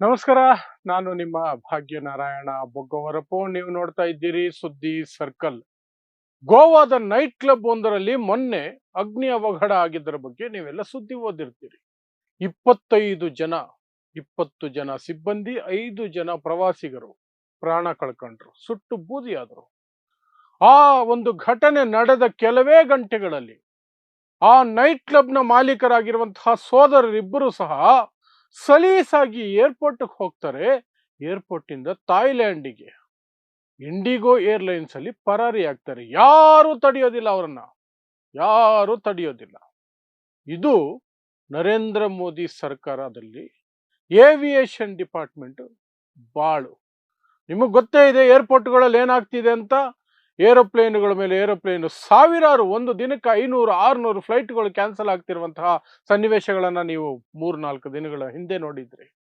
ನಮಸ್ಕಾರ, ನಾನು ನಿಮ್ಮ ಭಾಗ್ಯನಾರಾಯಣ ಬೊಗ್ಗವರಪು ನೀವು ನೋಡ್ತಾ ಇದ್ದೀರಿ ಸುದ್ದಿ ಸರ್ಕಲ್. ಗೋವಾದ ನೈಟ್ ಕ್ಲಬ್ ಒಂದರಲ್ಲಿ ಮೊನ್ನೆ ಅಗ್ನಿ ಅವಘಡ ಆಗಿದ್ದರ ಬಗ್ಗೆ ನೀವೆಲ್ಲ ಸುದ್ದಿ ಓದಿರ್ತೀರಿ. ಇಪ್ಪತ್ತೈದು ಜನ, ಇಪ್ಪತ್ತು ಜನ ಸಿಬ್ಬಂದಿ, ಐದು ಜನ ಪ್ರವಾಸಿಗರು ಪ್ರಾಣ ಕಳ್ಕೊಂಡ್ರು, ಸುಟ್ಟು ಬೂದಿಯಾದರು. ಆ ಒಂದು ಘಟನೆ ನಡೆದ ಕೆಲವೇ ಗಂಟೆಗಳಲ್ಲಿ ಆ ನೈಟ್ ಕ್ಲಬ್ನ ಮಾಲೀಕರಾಗಿರುವಂತಹ ಸೋದರರಿಬ್ಬರು ಸಹ ಸಲೀಸಾಗಿ ಏರ್ಪೋರ್ಟ್ ಹೋಗ್ತಾರೆ. ಏರ್ಪೋರ್ಟ್ ಇಂದ ಥಾಯ್ಲ್ಯಾಂಡಿಗೆ ಇಂಡಿಗೋ ಏರ್ಲೈನ್ಸ್ ಅಲ್ಲಿ ಪರಾರಿ ಆಗ್ತಾರೆ. ಯಾರು ತಡೆಯೋದಿಲ್ಲ ಅವರನ್ನ. ಯಾರು ತಡೆಯೋದಿಲ್ಲ. ಇದು ನರೇಂದ್ರ ಮೋದಿ ಸರ್ಕಾರದಲ್ಲಿ ಏವಿಯೇಷನ್ ಡಿಪಾರ್ಟ್ಮೆಂಟ್ ಬಾಳು. ನಿಮಗೆ ಗೊತ್ತೇ ಇದೆ ಏರ್ಪೋರ್ಟ್ಗಳಲ್ಲಿ ಏನಾಗ್ತಿದೆ ಅಂತ? ಏರೋಪ್ಲೇನ್ಗಳ ಮೇಲೆ ಏರೋಪ್ಲೇನ್ ಸಾವಿರಾರು ಒಂದು ದಿನಕ್ಕೆ ಐನೂರು, ಆರುನೂರು ಫ್ಲೈಟ್ಗಳು ಕ್ಯಾನ್ಸಲ್ ಆಗ್ತಿರುವಂತಹ ಸನ್ನಿವೇಶಗಳನ್ನು ನೀವು ಮೂರು ನಾಲ್ಕು ದಿನಗಳ ಹಿಂದೆ ನೋಡಿದ್ರಿ.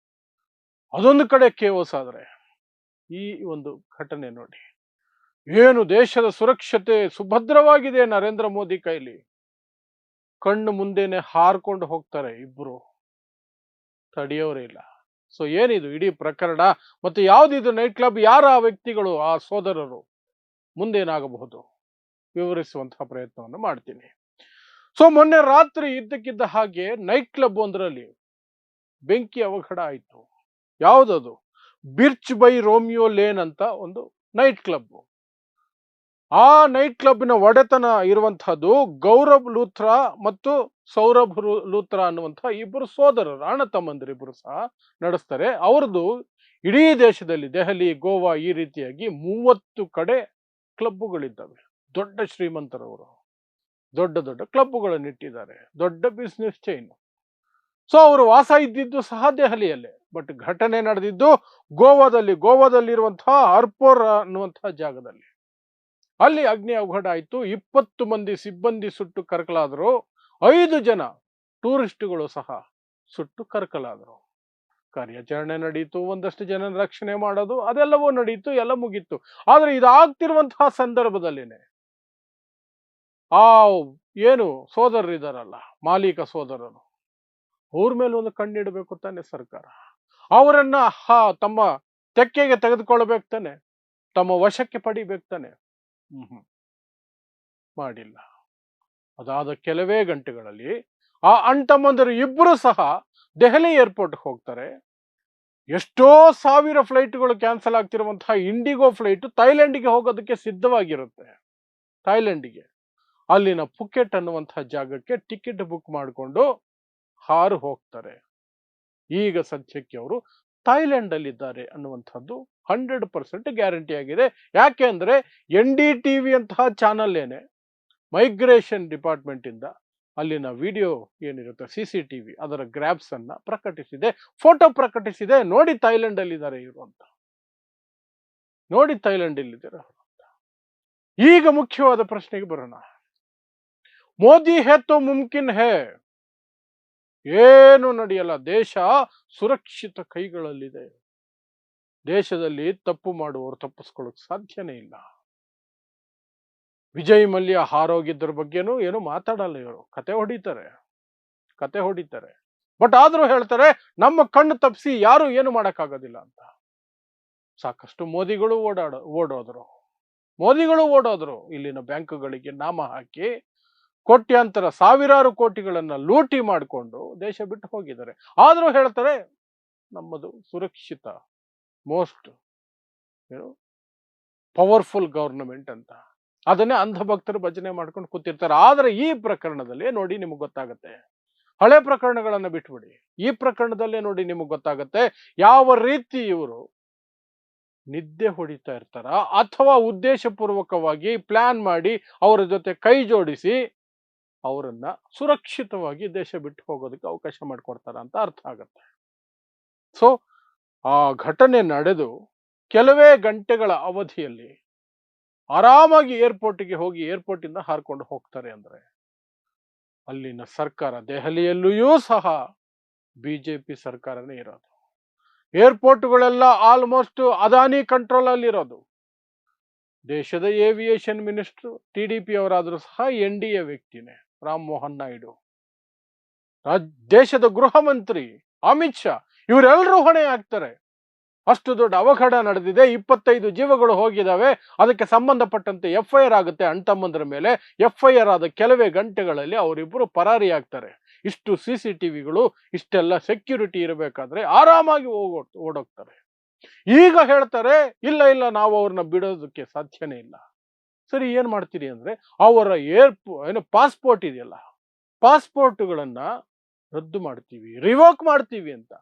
ಅದೊಂದು ಕಡೆ ಕೇವಸ್ ಆದರೆ, ಈ ಒಂದು ಘಟನೆ ನೋಡಿ. ಏನು ದೇಶದ ಸುರಕ್ಷತೆ ಸುಭದ್ರವಾಗಿದೆ ನರೇಂದ್ರ ಮೋದಿ ಕೈಲಿ? ಕಣ್ಣು ಮುಂದೆನೆ ಹಾರ್ಕೊಂಡು ಹೋಗ್ತಾರೆ ಇಬ್ರು. ತಡೆಯೋರೇ ಇಲ್ಲ. ಸೊ ಏನಿದು? ಇಡೀ ಪ್ರಕರಣ, ಮತ್ತು ಯಾವ್ದಿದು? ನೈಟ್ ಕ್ಲಬ್ ಯಾರ ಆ ವ್ಯಕ್ತಿಗಳು? ಆ ಸೋದರರು. ಮುಂದೇನಾಗಬಹುದು? ವಿವರಿಸುವಂತಹ ಪ್ರಯತ್ನವನ್ನು ಮಾಡ್ತೀನಿ. ಸೊ ಮೊನ್ನೆ ರಾತ್ರಿ ಇದ್ದಕ್ಕಿದ್ದ ಹಾಗೆ ನೈಟ್ ಕ್ಲಬ್ ಒಂದರಲ್ಲಿ ಬೆಂಕಿ ಅವಘಡ ಆಯಿತು. ಯಾವುದದು? ಬಿರ್ಚ್ ಬೈ ರೋಮಿಯೋ ಲೇನ್ ಅಂತ ಒಂದು ನೈಟ್ ಕ್ಲಬ್ ಆ ನೈಟ್ ಕ್ಲಬ್ನ ಒಡೆತನ ಇರುವಂತಹದ್ದು ಗೌರವ್ ಲೂಥ್ರಾ ಮತ್ತು ಸೌರಭ್ ಲೂತ್ರಾ ಅನ್ನುವಂತಹ ಇಬ್ಬರು ಸೋದರರು, ಅಣ್ಣ ತಮ್ಮಂದಿರಿಬ್ಬರು ಸಹ ನಡೆಸ್ತಾರೆ. ಅವ್ರದ್ದು ಇಡೀ ದೇಶದಲ್ಲಿ ದೆಹಲಿ, ಗೋವಾ ಈ ರೀತಿಯಾಗಿ ಮೂವತ್ತು ಕಡೆ ಕ್ಲಬ್ಬುಗಳಿದ್ದಾವೆ. ದೊಡ್ಡ ಶ್ರೀಮಂತರವರು. ದೊಡ್ಡ ದೊಡ್ಡ ಕ್ಲಬ್ಬುಗಳನ್ನು ಇಟ್ಟಿದ್ದಾರೆ. ದೊಡ್ಡ ಬಿಸ್ನೆಸ್ ಚೈನ್ ಸೊ ಅವರು ವಾಸ ಇದ್ದಿದ್ದು ಸಹ ದೆಹಲಿಯಲ್ಲೇ. ಬಟ್ ಘಟನೆ ನಡೆದಿದ್ದು ಗೋವಾದಲ್ಲಿ. ಗೋವಾದಲ್ಲಿರುವಂತಹ ಅರ್ಪೋರ್ ಅನ್ನುವಂತಹ ಜಾಗದಲ್ಲಿ. ಅಲ್ಲಿ ಅಗ್ನಿ ಅವಘಡ ಆಯಿತು. ಇಪ್ಪತ್ತು ಮಂದಿ ಸಿಬ್ಬಂದಿ ಸುಟ್ಟು ಕರಕಲಾದರು. ಐದು ಜನ ಟೂರಿಸ್ಟ್ಗಳು ಸಹ ಸುಟ್ಟು ಕರಕಲಾದರು. ಕಾರ್ಯಾಚರಣೆ ನಡೀತು, ಒಂದಷ್ಟು ಜನ ರಕ್ಷಣೆ ಮಾಡೋದು, ಅದೆಲ್ಲವೂ ನಡೀತು, ಎಲ್ಲ ಮುಗೀತು. ಆದ್ರೆ ಇದಾಗ್ತಿರುವಂತಹ ಸಂದರ್ಭದಲ್ಲಿನೇ ಆ ಏನು ಸೋದರರಿದಾರಲ್ಲ ಮಾಲೀಕ ಸೋದರರು, ಅವ್ರ ಮೇಲೆ ಒಂದು ಕಣ್ಣಿಡಬೇಕು ತಾನೆ ಸರ್ಕಾರ. ಅವರನ್ನ ಹಾ, ತಮ್ಮ ತೆಕ್ಕೆಗೆ ತೆಗೆದುಕೊಳ್ಬೇಕು ತಾನೆ, ತಮ್ಮ ವಶಕ್ಕೆ ಪಡಿಬೇಕು ತಾನೆ. ಮಾಡಿಲ್ಲ. ಅದಾದ ಕೆಲವೇ ಗಂಟೆಗಳಲ್ಲಿ ಆ ಅಣ್ತಮ್ಮಂದಿರು ಇಬ್ಬರು ಸಹ ದೆಹಲಿ ಏರ್ಪೋರ್ಟ್ ಹೋಗ್ತಾರೆ. ಎಷ್ಟೋ ಸಾವಿರ ಫ್ಲೈಟ್ಗಳು ಕ್ಯಾನ್ಸಲ್ ಆಗ್ತಿರುವಂತಹ ಇಂಡಿಗೋ ಫ್ಲೈಟ್ ಥೈಲೆಂಡ್ಗೆ ಹೋಗೋದಕ್ಕೆ ಸಿದ್ಧವಾಗಿರುತ್ತೆ. ಥೈಲೆಂಡ್ಗೆ ಅಲ್ಲಿನ ಪುಕೆಟ್ ಅನ್ನುವಂತಹ ಜಾಗಕ್ಕೆ ಟಿಕೆಟ್ ಬುಕ್ ಮಾಡಿಕೊಂಡು ಹಾರು ಹೋಗ್ತಾರೆ. ಈಗ ಸದ್ಯಕ್ಕೆ ಅವರು ಥೈಲ್ಯಾಂಡ್ ಅಲ್ಲಿ ಇದ್ದಾರೆ ಅನ್ನುವಂಥದ್ದು ಹಂಡ್ರೆಡ್ ಪರ್ಸೆಂಟ್ ಗ್ಯಾರಂಟಿ ಆಗಿದೆ. ಯಾಕೆ ಅಂದ್ರೆ ಎನ್ ಡಿ ಟಿ ವಿ ಅಂತಹ ಚಾನಲ್ ಏನೇ, ಮೈಗ್ರೇಷನ್ ಡಿಪಾರ್ಟ್ಮೆಂಟ್ ಇಂದ ಅಲ್ಲಿನ ವಿಡಿಯೋ ಏನಿರುತ್ತೆ ಸಿ ಸಿ ಟಿ ವಿ ಅದರ ಗ್ರಾಬ್ಸ್ ಅನ್ನ ಪ್ರಕಟಿಸಿದೆ ಫೋಟೋ ಪ್ರಕಟಿಸಿದೆ. ನೋಡಿ ಥೈಲ್ಯಾಂಡ್ ಅಲ್ಲಿ ಇದ್ದಾರೆ ಇವರು ಅಂತ. ನೋಡಿ ಥೈಲ್ಯಾಂಡ್ ಇಲ್ಲಿದ್ದಾರೆ ಈಗ ಮುಖ್ಯವಾದ ಪ್ರಶ್ನೆಗೆ ಬರೋಣ. ಮೋದಿ ಹೇ ತೋ ಮುಮ್ಕಿನ್ ಹೇ. ಏನು ನಡೆಯಲ್ಲ? ದೇಶ ಸುರಕ್ಷಿತ ಕೈಗಳಲ್ಲಿದೆ. ದೇಶದಲ್ಲಿ ತಪ್ಪು ಮಾಡುವವರು ತಪ್ಪಿಸ್ಕೊಳ್ಳೋಕೆ ಸಾಧ್ಯನೇ ಇಲ್ಲ. ವಿಜಯ್ ಮಲ್ಯ ಹಾರೋಗಿದ್ದರ ಬಗ್ಗೆನೂ ಏನು ಮಾತಾಡಲ್ಲ ಇವರು. ಕತೆ ಹೊಡಿತಾರೆ. ಕತೆ ಹೊಡಿತಾರೆ. ಬಟ್ ಆದರೂ ಹೇಳ್ತಾರೆ, ನಮ್ಮ ಕಣ್ಣು ತಪ್ಪಿಸಿ ಯಾರು ಏನು ಮಾಡೋಕ್ಕಾಗೋದಿಲ್ಲ ಅಂತ. ಸಾಕಷ್ಟು ಮೋದಿಗಳು ಓಡಾಡ, ಓಡೋದ್ರು. ಮೋದಿಗಳು ಓಡೋದ್ರು. ಇಲ್ಲಿನ ಬ್ಯಾಂಕುಗಳಿಗೆ ನಾಮ ಹಾಕಿ ಕೋಟ್ಯಾಂತರ ಸಾವಿರಾರು ಕೋಟಿಗಳನ್ನ ಲೂಟಿ ಮಾಡಿಕೊಂಡು ದೇಶ ಬಿಟ್ಟು ಹೋಗಿದ್ದಾರೆ. ಆದರೂ ಹೇಳ್ತಾರೆ, ನಮ್ಮದು ಸುರಕ್ಷಿತ, ಮೋಸ್ಟ್ ಏನು ಪವರ್ಫುಲ್ ಗವರ್ನಮೆಂಟ್ ಅಂತ. ಅದನ್ನೇ ಅಂಧಭಕ್ತರು ಭಜನೆ ಮಾಡ್ಕೊಂಡು ಕೂತಿರ್ತಾರೆ. ಆದ್ರೆ ಈ ಪ್ರಕರಣದಲ್ಲಿ ನೋಡಿ ನಿಮ್ಗೆ ಗೊತ್ತಾಗುತ್ತೆ. ಹಳೆ ಪ್ರಕರಣಗಳನ್ನು ಬಿಟ್ಬಿಡಿ. ಈ ಪ್ರಕರಣದಲ್ಲೇ ನೋಡಿ ನಿಮಗೆ ಗೊತ್ತಾಗುತ್ತೆ ಯಾವ ರೀತಿ ಇವರು ನಿದ್ದೆ ಹೊಡಿತಾ ಇರ್ತಾರ ಅಥವಾ ಉದ್ದೇಶಪೂರ್ವಕವಾಗಿ ಪ್ಲಾನ್ ಮಾಡಿ ಅವರ ಜೊತೆ ಕೈ ಜೋಡಿಸಿ ಅವರನ್ನ ಸುರಕ್ಷಿತವಾಗಿ ದೇಶ ಬಿಟ್ಟು ಹೋಗೋದಕ್ಕೆ ಅವಕಾಶ ಮಾಡಿಕೊಡ್ತಾರ ಅಂತ ಅರ್ಥ ಆಗತ್ತೆ. ಸೊ ಆ ಘಟನೆ ನಡೆದು ಕೆಲವೇ ಗಂಟೆಗಳ ಅವಧಿಯಲ್ಲಿ ಆರಾಮಾಗಿ ಏರ್ಪೋರ್ಟಿಗೆ ಹೋಗಿ ಏರ್ಪೋರ್ಟ್ ಇಂದ ಹಾರ್ಕೊಂಡು ಹೋಗ್ತಾರೆ ಅಂದ್ರೆ ಅಲ್ಲಿನ ಸರ್ಕಾರ, ದೆಹಲಿಯಲ್ಲಿಯೂ ಸಹ ಬಿಜೆಪಿ ಸರ್ಕಾರನೇ ಇರೋದು. ಏರ್ಪೋರ್ಟ್ಗಳೆಲ್ಲ ಆಲ್ಮೋಸ್ಟ್ ಅದಾನಿ ಕಂಟ್ರೋಲ್ ಅಲ್ಲಿ ಇರೋದು ದೇಶದ aviation minister T D P ಅವರಾದರೂ ಸಹ ಎನ್ ಡಿ ಎ ವ್ಯಕ್ತಿನೇ, ರಾಮ್ ಮೋಹನ್ ನಾಯ್ಡು. ದೇಶದ ಗೃಹ ಮಂತ್ರಿ ಅಮಿತ್ ಶಾ ಇವರೆಲ್ಲರೂ ಹೊಣೆ ಆಗ್ತಾರೆ ಅಷ್ಟು ದೊಡ್ಡ ಅವಘಡ ನಡೆದಿದೆ. ಇಪ್ಪತ್ತೈದು ಜೀವಗಳು ಹೋಗಿದ್ದಾವೆ ಅದಕ್ಕೆ ಸಂಬಂಧಪಟ್ಟಂತೆ ಎಫ್ ಐ ಆರ್ ಆಗುತ್ತೆ ಅಣ್ತಮ್ಮಂದ್ರ ಮೇಲೆ. ಎಫ್ ಐ ಆರ್ ಆದ ಕೆಲವೇ ಗಂಟೆಗಳಲ್ಲಿ ಅವರಿಬ್ಬರು ಪರಾರಿ ಆಗ್ತಾರೆ. ಇಷ್ಟು ಸಿ ಸಿ ಟಿ ವಿಗಳು ಇಷ್ಟೆಲ್ಲ ಸೆಕ್ಯೂರಿಟಿ ಇರಬೇಕಾದ್ರೆ ಆರಾಮಾಗಿ ಹೋಗೋ, ಓಡೋಗ್ತಾರೆ. ಈಗ ಹೇಳ್ತಾರೆ, ಇಲ್ಲ ಇಲ್ಲ, ನಾವು ಅವ್ರನ್ನ ಬಿಡೋದಕ್ಕೆ ಸಾಧ್ಯನೇ ಇಲ್ಲ. ಸರಿ, ಏನು ಮಾಡ್ತೀರಿ ಅಂದ್ರೆ ಅವರ ಏರ್ ಏನು ಪಾಸ್ಪೋರ್ಟ್ ಇದೆಯಲ್ಲ, ಪಾಸ್ಪೋರ್ಟ್ಗಳನ್ನ ರದ್ದು ಮಾಡ್ತೀವಿ, ರಿವೋಕ್ ಮಾಡ್ತೀವಿ ಅಂತ.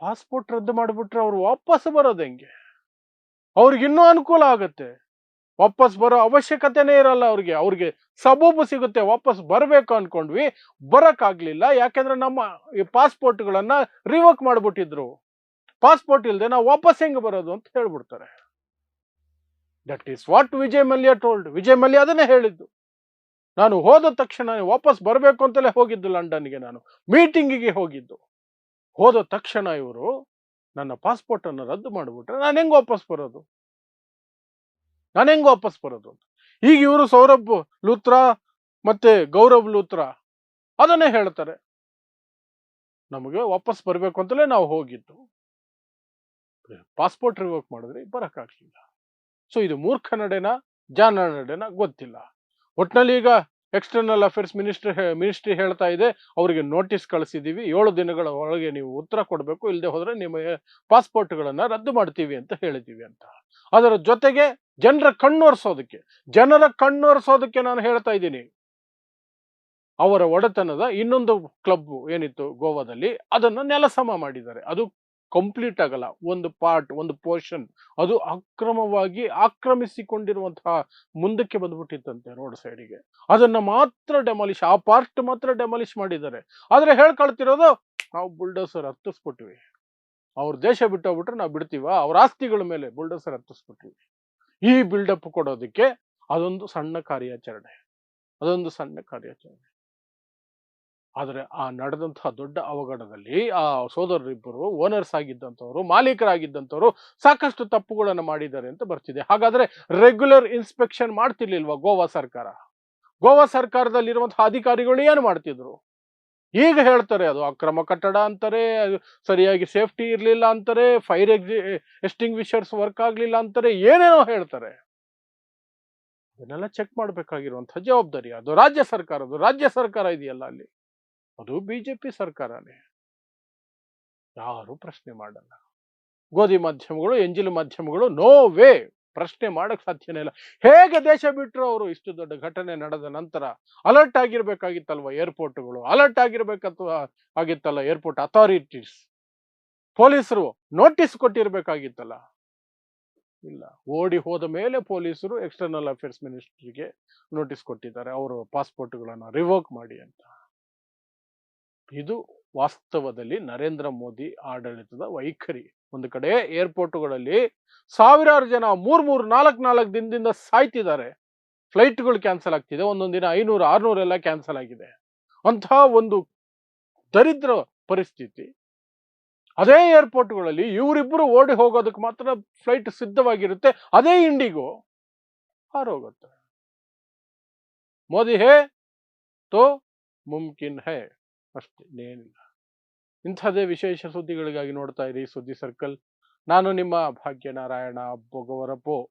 ಪಾಸ್ಪೋರ್ಟ್ ರದ್ದು ಮಾಡಿಬಿಟ್ರೆ ಅವ್ರು ವಾಪಸ್ ಬರೋದು ಹೆಂಗೆ? ಅವ್ರಿಗಿನ್ನೂ ಅನುಕೂಲ ಆಗುತ್ತೆ. ವಾಪಸ್ ಬರೋ ಅವಶ್ಯಕತೆನೇ ಇರಲ್ಲ ಅವ್ರಿಗೆ. ಅವ್ರಿಗೆ ಸಬೂಬು ಸಿಗುತ್ತೆ ವಾಪಸ್ ಬರಬೇಕು ಅನ್ಕೊಂಡ್ವಿ, ಬರೋಕ್ಕಾಗಲಿಲ್ಲ. ಯಾಕೆಂದ್ರೆ ನಮ್ಮ ಈ ಪಾಸ್ಪೋರ್ಟ್ಗಳನ್ನ ರಿವೋಕ್ ಮಾಡ್ಬಿಟ್ಟಿದ್ರು. ಪಾಸ್ಪೋರ್ಟ್ ಇಲ್ಲದೆ ನಾವು ವಾಪಸ್ ಹೆಂಗೆ ಬರೋದು ಅಂತ ಹೇಳ್ಬಿಡ್ತಾರೆ. That is what Vijay Mallya told Vijay Mallya ಅದನ್ನೇ ಹೇಳಿದ್ದು. ನಾನು ಹೋದ ತಕ್ಷಣ ವಾಪಸ್ ಬರಬೇಕು ಅಂತಲೇ ಹೋಗಿದ್ದು ಲಂಡನ್ಗೆ ನಾನು. ಮೀಟಿಂಗಿಗೆ ಹೋಗಿದ್ದು. ಹೋದ ತಕ್ಷಣ ಇವರು ನನ್ನ ಪಾಸ್ಪೋರ್ಟ್ ಅನ್ನು ರದ್ದು ಮಾಡಿಬಿಟ್ರೆ ನಾನು ಹೆಂಗ್ ವಾಪಸ್ ಬರೋದು? ನಾನು ಹೆಂಗ್ ವಾಪಸ್ ಬರೋದು ಈಗ ಇವರು ಸೌರಭ್ ಲೂತ್ರ ಮತ್ತೆ ಗೌರವ್ ಲೂತ್ರ ಅದನ್ನೇ ಹೇಳ್ತಾರೆ. ನಮಗೆ ವಾಪಸ್ ಬರಬೇಕು ಅಂತಲೇ ನಾವು ಹೋಗಿದ್ದು. ಪಾಸ್ಪೋರ್ಟ್ ರಿವೋಕ್ ಮಾಡಿದ್ರೆ ಬರೋಕ್ಕಾಗಲಿಲ್ಲ. ಸೊ ಇದು ಮೂರ್ಖ ನಡೆನ? ಜಾನ ನಡೆನ? ಗೊತ್ತಿಲ್ಲ. ಒಟ್ನಲ್ಲಿ ಈಗ ಎಕ್ಸ್ಟರ್ನಲ್ ಅಫೇರ್ಸ್ ಮಿನಿಸ್ಟ್ರಿ ಮಿನಿಸ್ಟ್ರಿ ಹೇಳ್ತಾ ಇದೆ, ಅವರಿಗೆ ನೋಟಿಸ್ ಕಳಿಸಿದ್ದೀವಿ ಏಳು ದಿನಗಳ ಒಳಗೆ ನೀವು ಉತ್ತರ ಕೊಡಬೇಕು. ಇಲ್ಲದೆ ಹೋದರೆ ನಿಮ್ಮ ಪಾಸ್ಪೋರ್ಟ್ಗಳನ್ನು ರದ್ದು ಮಾಡ್ತೀವಿ ಅಂತ ಹೇಳಿದ್ದೀವಿ ಅಂತ. ಅದರ ಜೊತೆಗೆ ಜನರ ಕಣ್ಣೊರೆಸೋದಕ್ಕೆ ಜನರ ಕಣ್ಣೊರೆಸೋದಕ್ಕೆ ನಾನು ಹೇಳ್ತಾ ಇದ್ದೀನಿ. ಅವರ ಒಡೆತನದ ಇನ್ನೊಂದು ಕ್ಲಬ್ ಏನಿತ್ತು ಗೋವಾದಲ್ಲಿ, ಅದನ್ನು ನೆಲಸಮ ಮಾಡಿದ್ದಾರೆ. ಅದು ಕಂಪ್ಲೀಟ್ ಆಗಲ್ಲ. ಒಂದು ಪಾರ್ಟ್, ಒಂದು ಪೋರ್ಷನ್ ಅದು ಅಕ್ರಮವಾಗಿ ಆಕ್ರಮಿಸಿಕೊಂಡಿರುವಂತಹ ಮುಂದಕ್ಕೆ ಬಂದ್ಬಿಟ್ಟಿತ್ತಂತೆ ರೋಡ್ ಸೈಡಿಗೆ ಅದನ್ನ ಮಾತ್ರ ಡೆಮಾಲಿಷ್ ಆ ಪಾರ್ಟ್ ಮಾತ್ರ ಡೆಮಾಲಿಷ್ ಮಾಡಿದ್ದಾರೆ. ಆದ್ರೆ ಹೇಳ್ಕೊಳ್ತಿರೋದು, ನಾವು ಬುಲ್ಡೋಸರ್ ಹತ್ತಿಸ್ಬಿಟ್ವಿ. ಅವ್ರ ದೇಶ ಬಿಟ್ಟೋಗ್ಬಿಟ್ರೆ ನಾವು ಬಿಡ್ತೀವ? ಅವ್ರ ಆಸ್ತಿಗಳ ಮೇಲೆ ಬುಲ್ಡೋಸರ್ ಹತ್ತಿಸ್ಬಿಟ್ವಿ. ಈ ಬಿಲ್ಡಪ್ ಕೊಡೋದಕ್ಕೆ ಅದೊಂದು ಸಣ್ಣ ಕಾರ್ಯಾಚರಣೆ. ಅದೊಂದು ಸಣ್ಣ ಕಾರ್ಯಾಚರಣೆ. ಆದರೆ ಆ ನಡೆದಂತಹ ದೊಡ್ಡ ಅವಘಡದಲ್ಲಿ ಆ ಸೋದರರಿಬ್ಬರು ಓನರ್ಸ್ ಆಗಿದ್ದಂಥವ್ರು, ಮಾಲೀಕರಾಗಿದ್ದಂಥವ್ರು ಸಾಕಷ್ಟು ತಪ್ಪುಗಳನ್ನು ಮಾಡಿದ್ದಾರೆ ಅಂತ ಬರ್ತಿದೆ. ಹಾಗಾದ್ರೆ ರೆಗ್ಯುಲರ್ ಇನ್ಸ್ಪೆಕ್ಷನ್ ಮಾಡ್ತಿರ್ಲಿಲ್ವಾ ಗೋವಾ ಸರ್ಕಾರ? ಗೋವಾ ಸರ್ಕಾರದಲ್ಲಿರುವಂತಹ ಅಧಿಕಾರಿಗಳು ಏನು ಮಾಡ್ತಿದ್ರು? ಈಗ ಹೇಳ್ತಾರೆ, ಅದು ಅಕ್ರಮ ಕಟ್ಟಡ ಅಂತಾರೆ ಸರಿಯಾಗಿ ಸೇಫ್ಟಿ ಇರಲಿಲ್ಲ ಅಂತಾರೆ, ಫೈರ್ ಎಕ್ಸಿ ಎಸ್ಟಿಂಗ್ವಿಷರ್ಸ್ ವರ್ಕ್ ಆಗಲಿಲ್ಲ ಅಂತಾರೆ, ಏನೇನೋ ಹೇಳ್ತಾರೆ. ಅದನ್ನೆಲ್ಲ ಚೆಕ್ ಮಾಡಬೇಕಾಗಿರುವಂಥ ಜವಾಬ್ದಾರಿ. ಅದು ರಾಜ್ಯ ಸರ್ಕಾರದ್ದು ರಾಜ್ಯ ಸರ್ಕಾರ ಇದೆಯಲ್ಲ ಅಲ್ಲಿ. ಅದು ಬಿಜೆಪಿ ಸರ್ಕಾರನೇ. ಯಾರು ಪ್ರಶ್ನೆ ಮಾಡಲ್ಲ. ಗೋಧಿ ಮಾಧ್ಯಮಗಳು, ಎಂಜಿಲು ಮಾಧ್ಯಮಗಳು, ನೋ ವೇ ಪ್ರಶ್ನೆ ಮಾಡಕ್ ಸಾಧ್ಯನೇ ಇಲ್ಲ. ಹೇಗೆ ದೇಶ ಬಿಟ್ಟರು ಅವರು ಇಷ್ಟು ದೊಡ್ಡ ಘಟನೆ ನಡೆದ ನಂತರ ಅಲರ್ಟ್ ಆಗಿರ್ಬೇಕಾಗಿತ್ತಲ್ವ ಏರ್ಪೋರ್ಟ್ಗಳು? ಅಲರ್ಟ್ ಆಗಿರ್ಬೇಕಂತ ಆಗಿತ್ತಲ್ಲ ಏರ್ಪೋರ್ಟ್ ಅಥಾರಿಟೀಸ್? ಪೊಲೀಸರು ನೋಟಿಸ್ ಕೊಟ್ಟಿರ್ಬೇಕಾಗಿತ್ತಲ್ಲ? ಇಲ್ಲ. ಓಡಿ ಹೋದ ಮೇಲೆ ಪೊಲೀಸರು ಎಕ್ಸ್ಟರ್ನಲ್ ಅಫೇರ್ಸ್ ಮಿನಿಸ್ಟ್ರಿಗೆ ನೋಟಿಸ್ ಕೊಟ್ಟಿದ್ದಾರೆ. ಅವರು ಪಾಸ್ಪೋರ್ಟ್ಗಳನ್ನು ರಿವೋಕ್ ಮಾಡಿ ಅಂತ. ಇದು ವಾಸ್ತವದಲ್ಲಿ ನರೇಂದ್ರ ಮೋದಿ ಆಡಳಿತದ ವೈಖರಿ. ಒಂದು ಕಡೆ ಏರ್ಪೋರ್ಟ್ಗಳಲ್ಲಿ ಸಾವಿರಾರು ಜನ ಮೂರ್ ಮೂರ್ ನಾಲ್ಕು ನಾಲ್ಕು ದಿನದಿಂದ ಸಾಯ್ತಿದ್ದಾರೆ. ಫ್ಲೈಟ್ಗಳು ಕ್ಯಾನ್ಸಲ್ ಆಗ್ತಿದೆ. ಒಂದೊಂದು ದಿನ ಐನೂರು, ಆರ್ನೂರು ಎಲ್ಲ ಕ್ಯಾನ್ಸಲ್ ಆಗಿದೆ. ಅಂತಹ ಒಂದು ದರಿದ್ರ ಪರಿಸ್ಥಿತಿ. ಅದೇ ಏರ್ಪೋರ್ಟ್ಗಳಲ್ಲಿ ಇವರಿಬ್ಬರು ಓಡಿ ಹೋಗೋದಕ್ಕೆ ಮಾತ್ರ ಫ್ಲೈಟ್ ಸಿದ್ಧವಾಗಿರುತ್ತೆ. ಅದೇ ಇಂಡಿಗೋ. ಹಾರೋಗುತ್ತೆ. ಮೋದಿ ಹೇ ತೋ ಮುಮ್ಕಿನ್ ಹೇ. ಅಷ್ಟೇ ಇನ್ನೇನಿಲ್ಲ. ಇಂಥದ್ದೇ ವಿಶೇಷ ಸುದ್ದಿಗಳಿಗಾಗಿ ನೋಡ್ತಾ ಇರಿ ಸುದ್ದಿ ಸರ್ಕಲ್. ನಾನು ನಿಮ್ಮ ಭಾಗ್ಯನಾರಾಯಣ ಬೊಗವರಪೋ